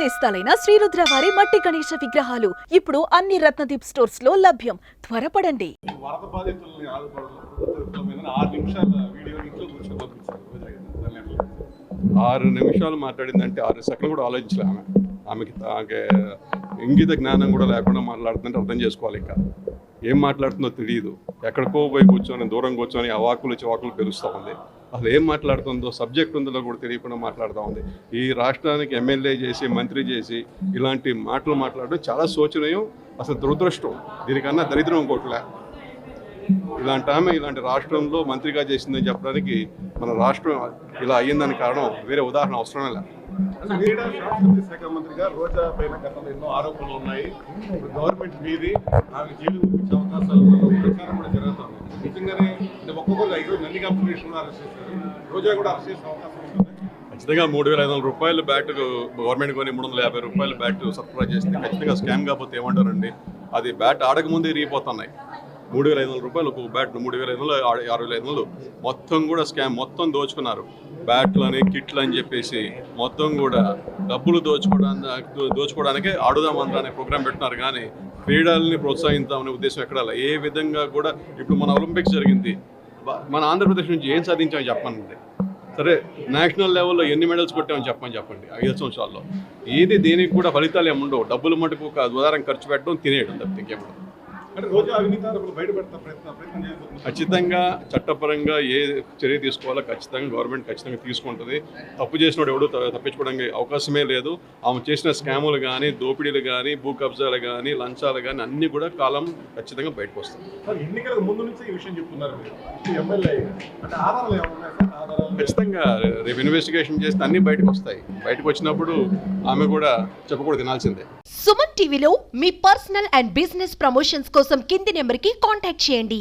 నేస్తాలైన శ్రీరుద్ర వారి మట్టి గణేశ విగ్రహాలు ఇప్పుడు అన్ని రత్నదీప్ స్టోర్స్లో లభ్యం. త్వరపడండి. వరద బాధితుల్ని ఆరు నిమిషాల వీడియో ఇంట్లో కూర్చొని పంపించారు. దాన్ని ఎట్లా? ఆరు నిమిషాలు మాట్లాడిందంటే ఆరు సెకండ్లు కూడా ఆలోచించలే ఆమె. ఆమెకి ఆమెకి ఇంగిత జ్ఞానం కూడా లేకుండా మాట్లాడుతుంటే అర్థం చేసుకోవాలి ఇంకా. ఏం మాట్లాడుతుందో తెలియదు. ఎక్కడికో పోయి కూర్చొని దూరం కూర్చొని అవాకులు చివాకులు పెరుస్తూ ఉంది. అసలు ఏం మాట్లాడుతుందో సబ్జెక్ట్ ఉందో కూడా తెలియకుండా మాట్లాడుతూ ఉంది. ఈ రాష్ట్రానికి ఎమ్మెల్యే చేసి మంత్రి చేసి ఇలాంటి మాటలు మాట్లాడడం చాలా శోచనీయం అసలు దురదృష్టం. దీనికన్నా దరిద్రం ఇంకోట్లే. ఇలాంటి ఆమె ఇలాంటి రాష్ట్రంలో మంత్రిగా చేసిందని చెప్పడానికి మన రాష్ట్రం ఇలా అయ్యిందని కారణం వేరే ఉదాహరణ అవసరమే లేదు శాఖ మంత్రిగా రోజా పైన గతంలో ఎన్నో ఆరోపణలు ఉన్నాయి. గవర్నమెంట్ మీది ఆమె జైలు పంపించే అవకాశాలు ప్రచారం కూడా నిజంగానే అంటే ఒక్కొక్కరు ఈరోజు నంది కంపెనీషన్ అరెస్ట్ చేశారు రోజా కూడా అరెస్ట్ చేసే అవకాశం ఉంటుంది. ఖచ్చితంగా మూడు వేల ఐదు వందల రూపాయలు బ్యాట్ గవర్నమెంట్ కొని మూడు వందల యాభై రూపాయలు బ్యాట్ సరఫరా చేస్తే ఖచ్చితంగా స్కామ్ కాకపోతే ఏమంటారండి? అది బ్యాట్ ఆడకముందే రీపోతున్నాయి మూడు వేల ఐదు వందల రూపాయలు ఒక బ్యాట్ మూడు వేల ఐదు వందలు ఆరు వేల ఐదు వందలు మొత్తం కూడా స్కామ్ మొత్తం దోచుకున్నారు. బ్యాట్లని కిట్లు అని చెప్పేసి మొత్తం కూడా డబ్బులు దోచుకోవడానికి దోచుకోవడానికే ఆడుదామంతా అనే ప్రోగ్రాం పెట్టినారు కానీ క్రీడల్ని ప్రోత్సహిద్దామనే ఉద్దేశం ఎక్కడ ఏ విధంగా కూడా ఇప్పుడు మన ఒలింపిక్స్ జరిగింది. మన ఆంధ్రప్రదేశ్ నుంచి ఏం సాధించామని చెప్పండి సరే నేషనల్ లెవెల్లో ఎన్ని మెడల్స్ కొట్టామని చెప్పమని చెప్పండి ఐదు సంవత్సరాల్లో. ఏది దేనికి కూడా ఫలితాలు ఏముండవు డబ్బులు మటుకు ఒక ఉదాహరణ ఖర్చు పెట్టడం తినేయడం తప్పితే ఇంకేముండదు ఖచ్చితంగా చట్టపరంగా ఏ చర్య తీసుకోవాలో ఖచ్చితంగా గవర్నమెంట్ ఖచ్చితంగా తీసుకుంటుంది. తప్పు చేసినోడు ఎవడు తప్పించుకోవడానికి అవకాశమే లేదు. ఆమె చేసిన స్కాములు కానీ దోపిడీలు కానీ భూ కబ్జాలు కానీ లంచాలు కానీ అన్నీ కూడా కాలం ఖచ్చితంగా బయటకు వస్తాయి ఎన్నికలకు ముందు నుంచి ఈ విషయం చెప్తున్నారు ఖచ్చితంగా రేపు ఇన్వెస్టిగేషన్ చేస్తే అన్నీ బయటకు వస్తాయి బయటకు వచ్చినప్పుడు ఆమె కూడా చెప్పకూడదు తినాల్సిందే. సుమన్ టీవీలో మీ పర్సనల్ అండ్ బిజినెస్ ప్రమోషన్స్ కోసం కింది నెంబర్కి కాంటాక్ట్ చేయండి.